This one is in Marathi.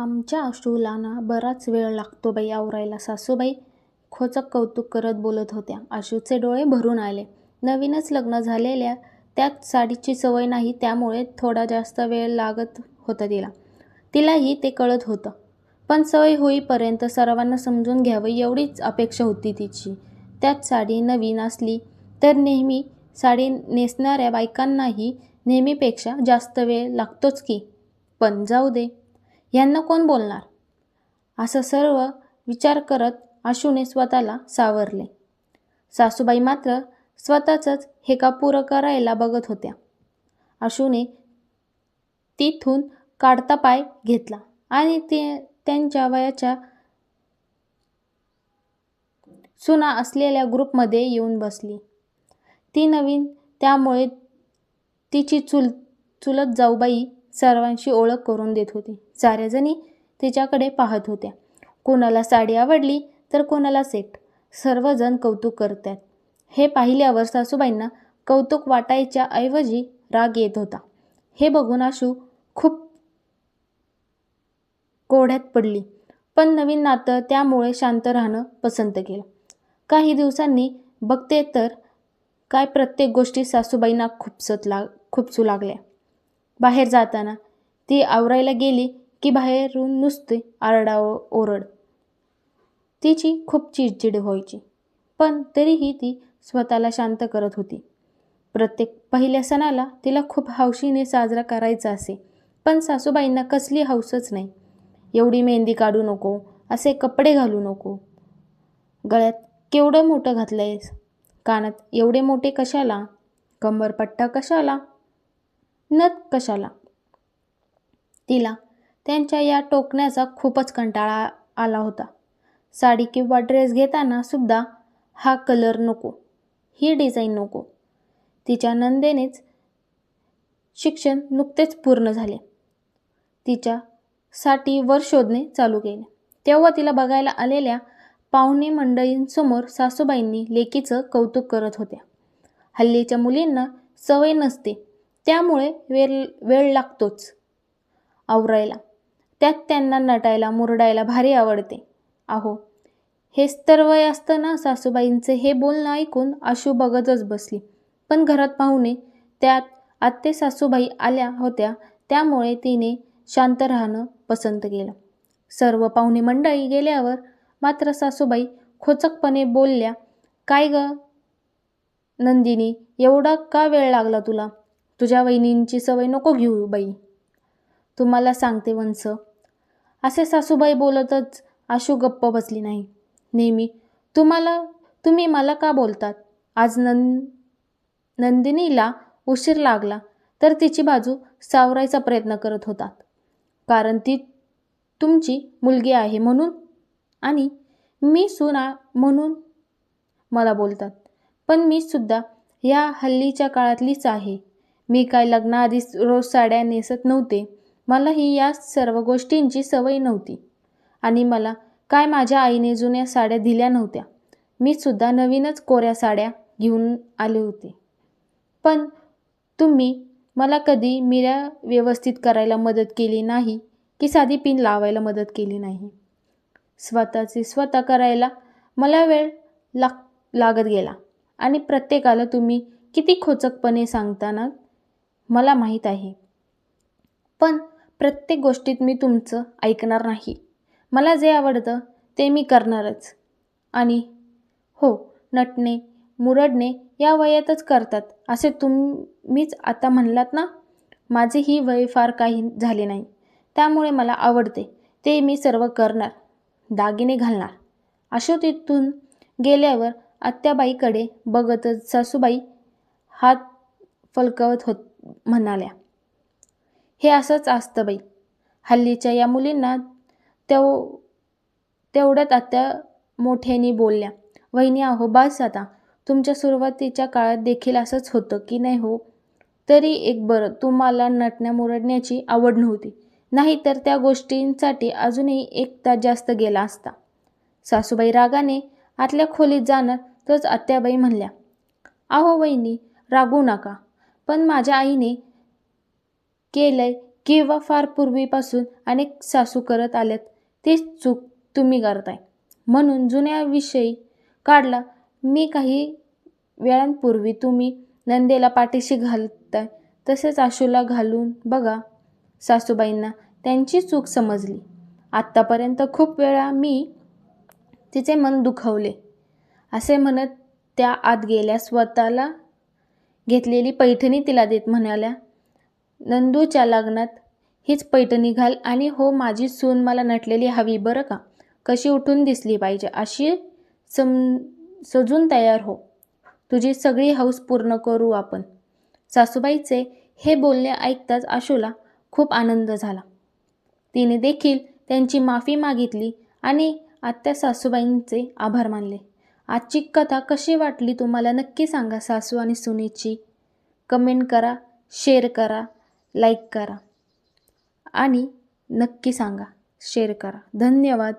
आमच्या आशूला ना बराच वेळ लागतो बाई आवरायला. सासूबाई खोचक कौतुक करत बोलत होत्या. आशूचे डोळे भरून आले. नवीनच लग्न झालेल्या त्यात साडीची सवय नाही त्यामुळे थोडा जास्त वेळ लागत होता तिला. तिलाही ते कळत होतं. पण सवय होईपर्यंत सर्वांना समजून घ्यावं एवढीच अपेक्षा होती तिची. त्यात साडी नवीन असली तर नेहमी साडी नेसणाऱ्या बायकांनाही नेहमीपेक्षा जास्त वेळ लागतोच की. पण जाऊ दे. यांना कोण बोलणार? असं सर्व विचार करत आशूने स्वतःला सावरले. सासूबाई मात्र स्वतःचंच हे पुरं करायला बघत होत्या. आशूने तिथून काढता पाय घेतला आणि ते त्यांच्या वयाच्या सुना असलेल्या ग्रुपमध्ये येऊन बसली. ती नवीन त्यामुळे तिची चुल चुलत जाऊबाई सर्वांशी ओळख करून देत होती. साऱ्याजणी तिच्याकडे पाहत होत्या. कोणाला साडी आवडली तर कोणाला सेट. सर्वजण कौतुक करतात. हे पाहिल्यावर सासूबाईंना कौतुक वाटायच्या ऐवजी राग येत होता. हे बघून आशू खूप कोढ्यात पडली. पण नवीन नातं त्यामुळे शांत राहणं पसंत केलं. काही दिवसांनी बघते तर काय प्रत्येक गोष्टी सासूबाईंना खुपसत लाग खुपसू लागल्या. बाहेर जाताना. ती आवरायला गेली की बाहेरून नुसते आरडा ओरड. तिची खूप चिडचिड व्हायची पण तरीही ती स्वतःला शांत करत होती. प्रत्येक पहिल्या सणाला तिला खूप हौशीने साजरा करायचा असे पण सासूबाईंना कसली हौसच नाही. एवढी मेहंदी काढू नको असे कपडे घालू नको. गळ्यात केवढं मोठं घातलं आहेस कानात एवढे मोठे कशाला? कंबरपट्टा कशाला? नथ कशाला? तिला त्यांच्या या टोकण्याचा खूपच कंटाळा आला होता. साडी किंवा ड्रेस घेताना सुद्धा हा कलर नको ही डिझाईन नको. तिच्या नंदेनेच शिक्षण नुकतेच पूर्ण झाले. तिच्यासाठी वर शोधणे चालू केले. तेव्हा तिला बघायला आलेल्या पाहुणे मंडळींसमोर सासूबाईंनी लेकीचं कौतुक करत होत्या. हल्लीच्या मुलींना सवय नसते त्यामुळे वेळ वेळ लागतोच. आवरायला. त्यात त्यांना नटायला मुरडायला भारी आवडते. आहो हेच तर वय असतं ना सासूबाईंचे. हे बोलणं ऐकून आशू बघतच बसली. पण घरात पाहुणे त्यात आत्ते सासूबाई आल्या होत्या. त्यामुळे तिने शांत राहणं पसंत केलं. सर्व पाहुणे मंडळी गेल्यावर मात्र सासूबाई खोचकपणे बोलल्या काय ग? नंदिनी एवढा का वेळ लागला तुला? तुझ्या वहिनींची सवय नको घेऊ बाई. तुम्हाला सांगते वंस. असे सासूबाई बोलतच आशू गप्प बसली नाही. नेहमी तुम्हाला तुम्ही मला का बोलतात? आज नंद नंदिनीला उशीर लागला तर तिची बाजू सावरायचा प्रयत्न करत होतात. कारण ती तुमची मुलगी आहे म्हणून आणि मी सुना म्हणून मला बोलतात. पण मी सुद्धा या हल्लीच्या काळातलीच आहे. मी काय लग्नाआधी रोज साड्या नेसत नव्हते. मलाही या सर्व गोष्टींची सवय नव्हती. आणि मला काय माझ्या आईने जुन्या साड्या दिल्या नव्हत्या. मी सुद्धा नवीनच कोऱ्या साड्या घेऊन आले होते. पण तुम्ही मला कधी मिऱ्या व्यवस्थित करायला मदत केली नाही की साधी पिन लावायला मदत केली नाही? स्वतःचे स्वतः करायला मला वेळ लाग लागत गेला. आणि प्रत्येकाला तुम्ही किती खोचकपणे सांगताना मला माहीत आहे. पण प्रत्येक गोष्टीत मी तुमचं ऐकणार नाही. मला जे आवडतं ते मी करणारच. आणि हो नटणे मुरडणे या वयातच करतात असे तुम्हीच आता म्हणलात ना? माझे ही वय फार काही झाले नाही. त्यामुळे मला आवडते ते मी सर्व करणार. दागिने घालणार. अशो तिथून गेल्यावर आत्याबाईकडे बघतच सासूबाई हात फलकवत होत म्हणाल्या. हे असंच असतं बाई. हल्लीच्या या मुलींना तेव तेवढ्यात आत्या मोठ्याने बोलल्या वहिनी अहो बास आता. तुमच्या सुरुवातीच्या काळात देखील असंच होतं की नाही हो? तरी एक बरं तुम्हाला नटण्या मुरडण्याची आवड नव्हती. नाहीतर त्या गोष्टींसाठी अजूनही एक तास जास्त गेला असता. सासूबाई रागाने आतल्या खोलीत जाणार तोच आत्याबाई म्हणल्या अहो वहिनी रागू नका. पण माझ्या आईने केलंय किंवा फार पूर्वीपासून अनेक सासू करत आल्यात तीच चूक तुम्ही करताय. म्हणून जुन्याविषयी काढला मी काही वेळांपूर्वी तुम्ही नंदेला पाठीशी घालताय तसेच आशूला घालून बघा सासूबाईंना त्यांची चूक समजली. आत्तापर्यंत खूप वेळा मी तिचे मन दुखवले असे म्हणत त्या आत गेल्या स्वतःला घेतलेली पैठणी तिला देत म्हणाल्या नंदूच्या लग्नात हीच पैठणी घाल आणि हो माझी सून मला नटलेली हवी बरं का? कशी उठून दिसली पाहिजे? अशी सम सजून तयार हो. तुझी सगळी हौस पूर्ण करू आपण. सासूबाईचे हे बोलणे ऐकताच आशूला खूप आनंद झाला. तिने देखील त्यांची माफी मागितली आणि आत्या सासूबाईंचे आभार मानले. आजची कथा कशी वाटली तुम्हाला नक्की सांगा सासू आणि सुनेची. कमेंट करा शेअर करा लाईक करा. आणि नक्की सांगा शेअर करा. धन्यवाद.